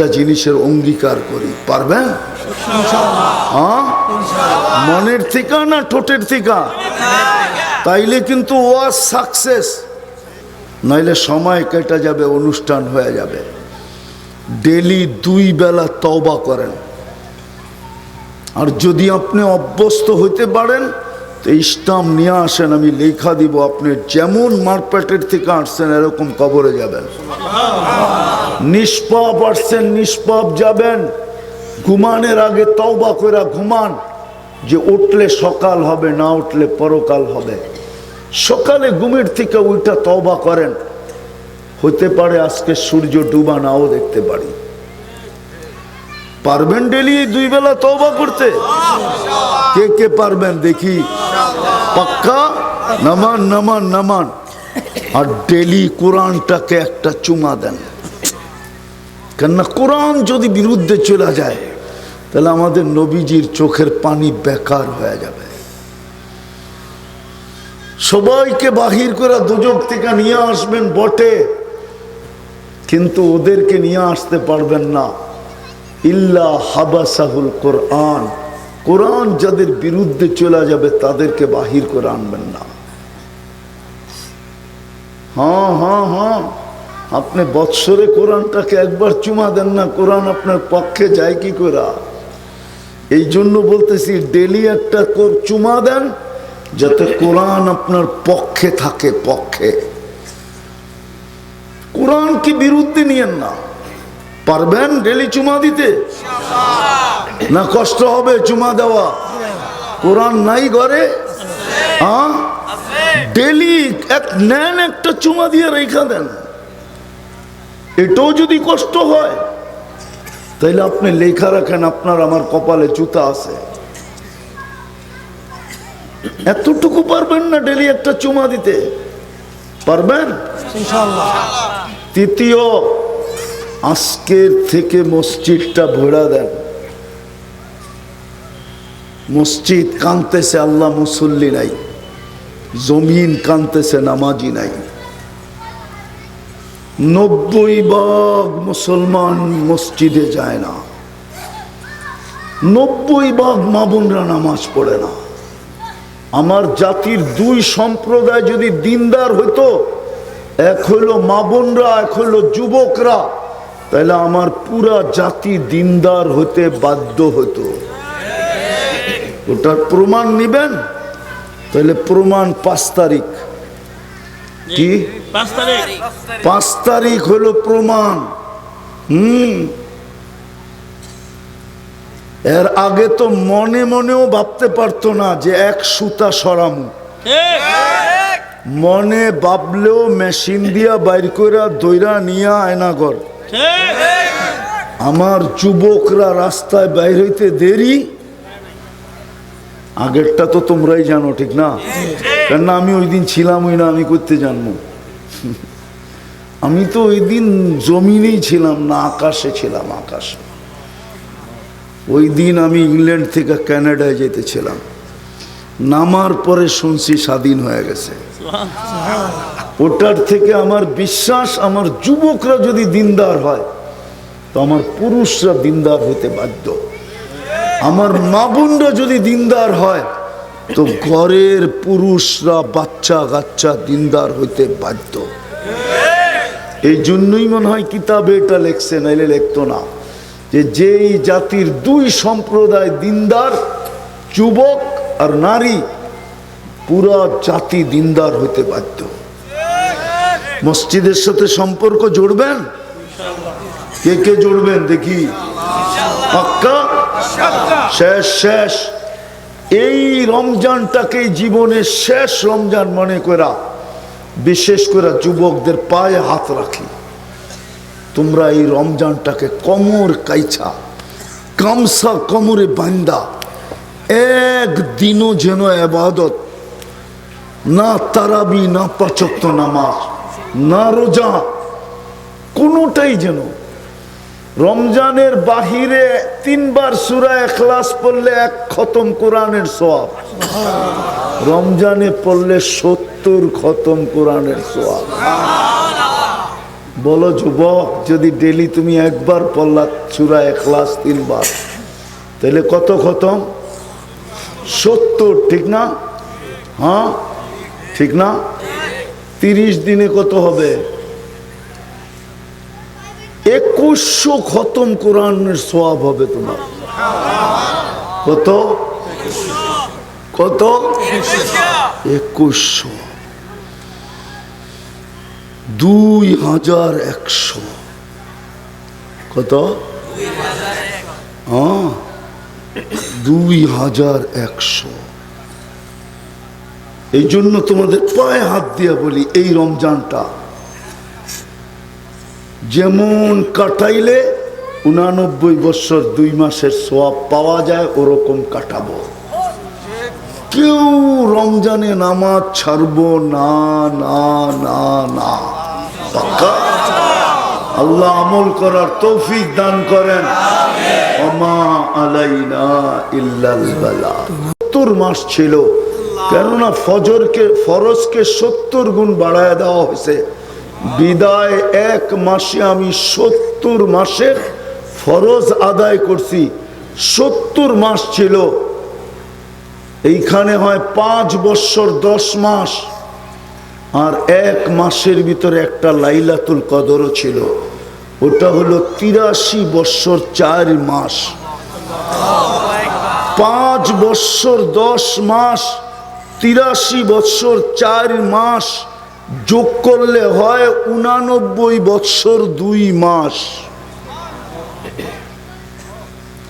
একটা জিনিসের অঙ্গীকার করি পারবেন হ্যাঁ? মনের থেকে না ঠোঁটের থেকে? তাইলে কিন্তু ওয়াজ সাকসেস নইলে সময় কেটে যাবে, অনুষ্ঠান হয়ে যাবে। ডেলি দুই বেলা তওবা করেন। আর যদি আপনি অভ্যস্ত হইতে পারেন, তো স্টাম্প নিয়ে আসেন, আমি লেখা দিব, আপনি যেমন মারপেটের থেকে আসছেন এরকম কবরে যাবেন। নিষ্পাপ আসছেন, নিষ্পাপ যাবেন। ঘুমানের আগে তওবা করে ঘুমান, যে উঠলে সকাল হবে, না উঠলে পরকাল হবে। সকালে ঘুমের থেকে উল্টা তওবা করেন। হতে পারে আজকে সূর্য ডুবা, নাও দেখতে পারি। পারবেন ডেলি দুই বেলা তওবা করতে? কে কে পারবেন দেখি? পাক্কা? নামান নামান নামান। আর ডেলি কোরআনটাকে একটা চুমা দেন। কেননা কোরআন যদি বিরুদ্ধে চলে যায়, তাহলে আমাদের নবীজির চোখের পানি বেকার হয়ে যাবে। সবাইকে বাহির করে দুজক থেকে নিয়ে আসবেন বটে, কিন্তু ওদেরকে নিয়ে আসতে পারবেন না। ইল্লা হাবাসাহুল কোরআন। কোরআন যাদের বিরুদ্ধে চলে যাবে, তাদেরকে বাহির করে আনবেন না। হ্যাঁ হ্যাঁ হ্যাঁ। আপনি বৎসরে কোরআনটাকে একবার চুমা দেন না কোরআন আপনার পক্ষে যায় কি করে? এই জন্য বলতেছি ডেলি একটা কর- চুমা দেন যাতে কোরআন আপনার পক্ষে থাকে পক্ষে। কোরআন কি বিরুদ্ধে নিয়েন না? পারবেন ডেলি চুমা দিতে? না কষ্ট হবে চুমা দেওয়া? কোরআন নাই ঘরে? ডেলি এক নেন একটা চুমা দিয়ে রেখা দেন। এটাও যদি কষ্ট হয় তাইলে আপনি লেখা রাখেন আপনার আমার কপালে জুতা আছে। এতটুকু পারবেন না ডেলি একটা চুমা দিতে? পারবেন? তৃতীয় আজকের থেকে মসজিদটা ভরা দেন। মসজিদ কানতেছে আল্লাহ মুসল্লি নাই। জমিন কানতেছে নামাজি নাই। নব্বই ভাগ মুসলমান মসজিদে যায় না। নব্বই ভাগ মা বোনরা নামাজ পড়ে না। আমার জাতির দুই সম্প্রদায় যদি দিনদার হইতো, এক হইল মা বোনরা, এক হইল যুবকরা, তাহলে আমার পুরা জাতি দিনদার হতে বাধ্য হতো ওটার প্রমাণ নিবেন? তাহলে প্রমাণ পাঁচ তারিখ। কি? পাঁচ তারিখ। পাঁচ তারিখ হলো প্রমাণ। হুম। এর আগে তো মনে মনেও ভাবতে পারতো না যে এক সুতা সরামু। মনে ভাবলেও মেশিন দিয়া বাইর কইরা দইরা নিয়া আয়নাগর আমার যুবকরা রাস্তায় বাইর হইতে দেরি? আগেরটা তো তোমরাই জানো ঠিক না? কেননা আমি ওই দিন ছিলামই না আমি করতে জানব? আমি তো ওই দিন জমিনেই ছিলাম, না আকাশে ছিলাম, আকাশে ওই দিন আমি ইংল্যান্ড থেকে কানাডায় যেতেছিলাম নামার পরে শুনছি স্বাধীন হয়ে গেছে। ওটার থেকে আমার বিশ্বাস, আমার যুবকরা যদি দিনদার হয়, তো আমার পুরুষরা দিনদার হতে বাধ্য। আমার মা বোনরা যদি দিনদার হয় তো ঘরের পুরুষরা বাচ্চা কাচ্চা দিনদার হইতে বাধ্য। এই জন্যই মনে হয় কিতাবে এটা লেখছে নাইলে লিখতো না। যে যেই জাতির দুই সম্প্রদায় দিনদার যুবক আর নারী পুরা জাতি দিনদার হইতে বাধ্য। মসজিদের সাথে সম্পর্ক জুড়বেন? কে কে জুড়বেন দেখি? পাক্কা? শেষ শেষ। এই রমজানটাকে জীবনের শেষ রমজান মনে করা বিশেষ করে যুবকদের পায়ে হাত রাখি। তোমরা এই রমজানটাকে কমর কাইছা, কামসা কমরে বান্দা এক দিনও যেন এবাদত, না তারাবি, না পাচক্ত নামাজ, না রোজা, কোনোটাই যেন রমজানের বাহিরে তিনবার সুরা এখলাস পড়লে এক খতম কোরআনের সোয়াব রমজানে পড়লে সত্তর খতম কোরআনের সোয়াব বলো যুবক, যদি ডেলি তুমি একবার পড়লা চূড়া এখলাস তিনবার, তাহলে কত খতম? সত্তর, ঠিক না? হ্যাঁ? ঠিক না? তিরিশ দিনে কত হবে? একুশশো খতম কোরআনের সোয়াব হবে তোমার। কত? কত? একুশশো দুই হাজার একশো। কত? হ্যাঁ? দুই হাজার একশো। এই জন্য তোমাদের পায়ে হাত দিয়ে বলি, এই রমজানটা যেমন কাটাইলে উনানব্বই বছর দুই মাসের সোয়াব পাওয়া যায়, ওরকম কাটাবো। কেউ রমজানে নামাজ ছাড়বো, না না না না। আল্লাহ আমল করার তৌফিক দান করেন। অমা আলাইনা সত্তর মাস ছিল। কেননা ফজরকে, ফরজকে সত্তর গুণ বাড়ায় দেওয়া হয়েছে। বিদায় এক মাসে আমি সত্তর মাসের ফরজ আদায় করছি। সত্তর মাস ছিল। এইখানে হয় পাঁচ বৎসর দশ মাস। আর এক মাসের ভিতরে একটা লাইলাতুল কদরও ছিল। ওটা হলো তিরাশি বৎসর চার মাস। পাঁচ বৎসর দশ মাস, তিরাশি বৎসর চার মাস যোগ করলে হয় উনানব্বই বৎসর দুই মাস।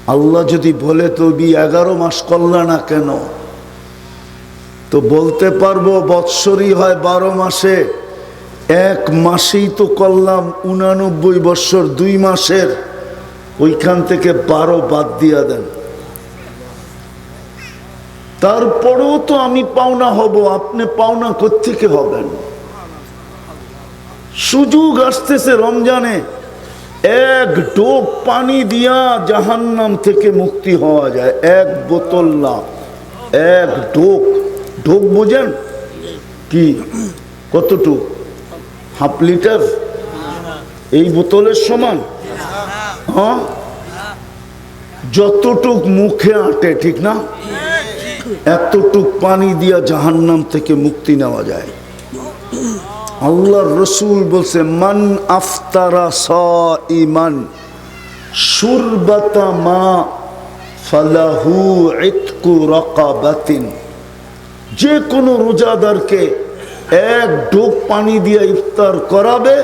আল্লাহ যদি বলে, তবি এগারো মাস করলা না কেন? তো বলতে পারব, বৎসরই হয় বারো মাসে। এক মাসেই তো করলাম উনানব্বই বৎসর দুই মাসের। ওইখান থেকে বারো বাদ দিয়া দেন। তারপরেও তো আমি পাওনা হব, আপনি পাওনা কোথেকে হবেন? সুযোগ আসতেছে রমজানে। এক ডোব পানি দিয়া জাহান্নাম থেকে মুক্তি হওয়া যায়। এক বোতল না, এক ঢোক। ঢোক বোঝেন? কি? কতটুক? Half litre? এই বোতলের সমান? হ্যাঁ? যতটুক মুখে আটে, ঠিক না? এতটুক পানি দিয়া জাহান্নাম থেকে মুক্তি নেওয়া যায়। আল্লাহর রসুল বলছে মান আফতারা স ইমান সুরবাতা মা ফালাহু ইতকু রকাবাতিন। যে কোনো রোজাদারকে এক ডোক পানি দিয়ে ইফতার করাবে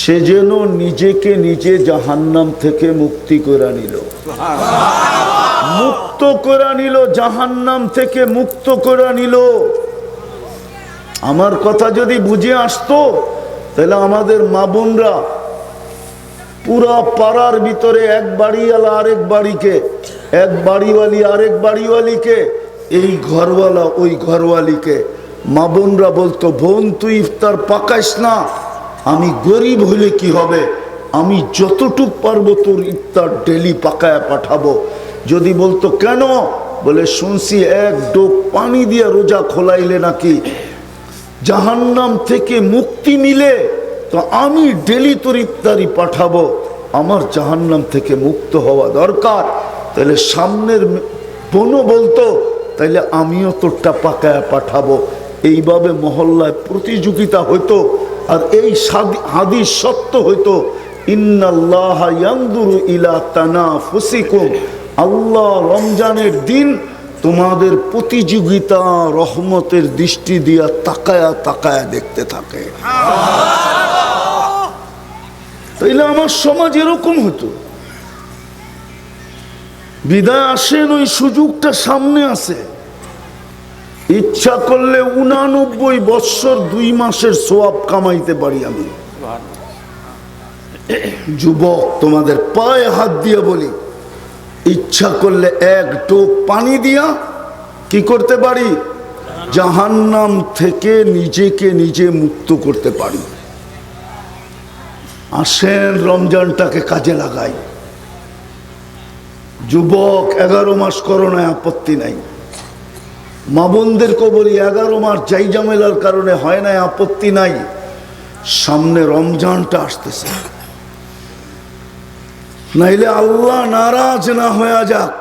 সে যেন নিজেকে নিজে জাহান্নাম থেকে মুক্তি করে নিল। মুক্ত করে নিল জাহান্নাম থেকে মুক্ত করে নিল। আমার কথা যদি বুঝে আসতো, তাহলে আমাদের মা বোনরা পুরা পাড়ার ভিতরে এক বাড়িওয়ালা আরেক বাড়িকে, এক বাড়িওয়ালি আরেক বাড়িওয়ালিকে, এই ঘরওয়ালা ওই ঘরওয়ালিকে। মা বোনরা বলতো, বোন, তুই ইফতার পাকাইস না, আমি গরিব হলে কি হবে? আমি যতটুক পারব তোর ইফতার ডেলি পাকায় পাঠাবো। যদি বলতো, কেন? বলে, শুনছি এক ডোক পানি দিয়ে রোজা খোলাইলে নাকি জাহান্নাম থেকে মুক্তি মিলে তো আমি ডেলি তোর ইফতারি পাঠাবো। আমার জাহান্নাম থেকে মুক্ত হওয়া দরকার। তাহলে সামনের বোনও বলতো, তাইলে আমিও তোরটা পাকায় পাঠাবো। এইভাবে মহল্লায় প্রতিযোগিতা হইতো আর এই হাদিস সত্য হইতো, ইন্নাল্লাহ ইলা তানাফুসিকুম। আল্লাহ রমজানের দিন তোমাদের প্রতিযোগিতা রহমতের দৃষ্টি দিয়া তাকায়া তাকায়া দেখতে থাকে। তাইলে আমার সমাজ এরকম হতো। বিদায় আসেন ওই সুযোগটা সামনে আছে। ইচ্ছা করলে উনানব্বই বৎসর দুই মাসের সোয়াব কামাইতে পারি আমি। যুবক তোমাদের পায়ে হাত দিয়ে বলি ইচ্ছা করলে এক টোপ পানি দিয়া কি করতে পারি? জাহান্নাম থেকে নিজেকে নিজে মুক্ত করতে পারি। আসেন রমজানটাকে কাজে লাগাই। যুবক এগারো মাস করোনায় আপত্তি নাই। মা বোনদেরকেও বলি এগারো মাস যাই জামেলার কারণে হয় না আপত্তি নাই। সামনে রমজানটা আসতেছে। নাইলে আল্লাহ নারাজ না হয়ে যাক।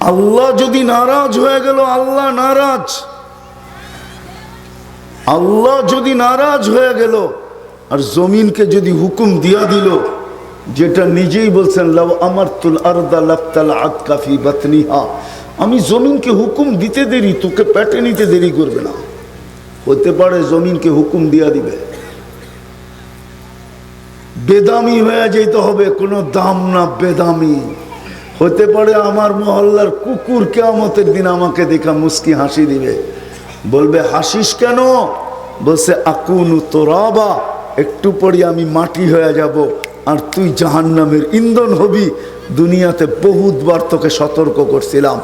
আল্লাহ যদি নারাজ হয়ে গেল, আল্লাহ নারাজ। আল্লাহ যদি নারাজ হয়ে গেল, আর জমিনকে যদি হুকুম দিয়া দিল, যেটা নিজেই বলছেন লাভ আমার তুল আরদা লাফতাল আদ কাফি বাতনিহা। আমি জমিনকে হুকুম দিতে দেরি, তোকে পেটে নিতে দেরি করবে না। হতে পারে জমিনকে হুকুম দিয়া দিবে। বেদামি হয়ে যেতে হবে, কোনো দাম না বেদামি। হতে পারে আমার মহল্লার কুকুর কেয়ামতের দিন আমাকে দেখা মুস্কি হাসি দিবে। বলবে, হাসিস কেন? বলছে, আকুনু তোরাবা, একটু পরে আমি মাটি হয়ে যাব, আর তুই জাহান্নামের ইন্ধন হবি। দুনিয়াতে বহুতবার তোকে সতর্ক করছিলাম।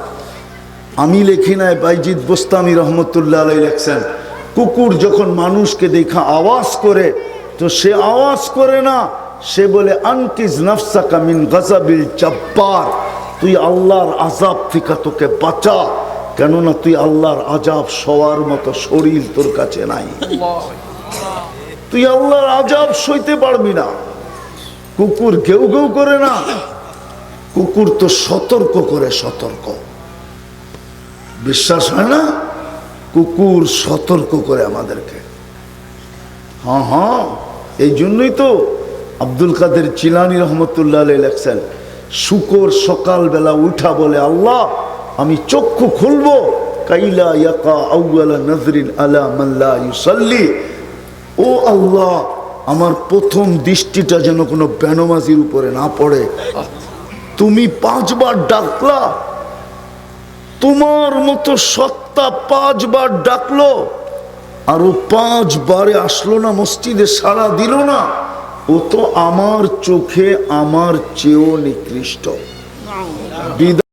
আমি লেখি নাই বাইজিৎ বোস্তামি রহমতুল্লাহ আলাই লেখছেন, কুকুর যখন মানুষকে দেখা আওয়াজ করে তো সে আওয়াজ করে না, সে বলে আনকিজ নফসা কামিন গজাবিল জব্বার, তুই আল্লাহর আজাব থেকে তোকে বাঁচা, কেননা তুই আল্লাহর আজাব সবার মতো শরীর তোর কাছে নাই। তুই আল্লাহর আজাব সইতে পারবি না। কুকুর কেউ কেউ করে না, কুকুর তো সতর্ক করে সতর্ক। বিশ্বাস হয় না? কুকুর সতর্ক করে আমাদেরকে। হ্যাঁ হ্যাঁ। এই জন্যই তো আব্দুল কাদের চিলানি রহমতুল্লাহ আলাই লেখছেন, শুকর সকালবেলা উঠা বলে, আল্লাহ, আমি চক্ষু খুলবো, কাইলা ইয়াকা আউয়ালা নজরিন আলা মাল্লা ইউসাল্লি। ও আল্লাহ, আমার প্রথম দৃষ্টিটা যেন কোনো বেনমাজির উপরে না পড়ে। তুমি পাঁচবার ডাকলা, তোমার মতো সত্তা পাঁচবার ডাকলো আরও পাঁচ বারে আসলো না মসজিদে সারা দিল না। ও তো আমার চোখে আমার চেয়েও নিকৃষ্ট। বিদায়।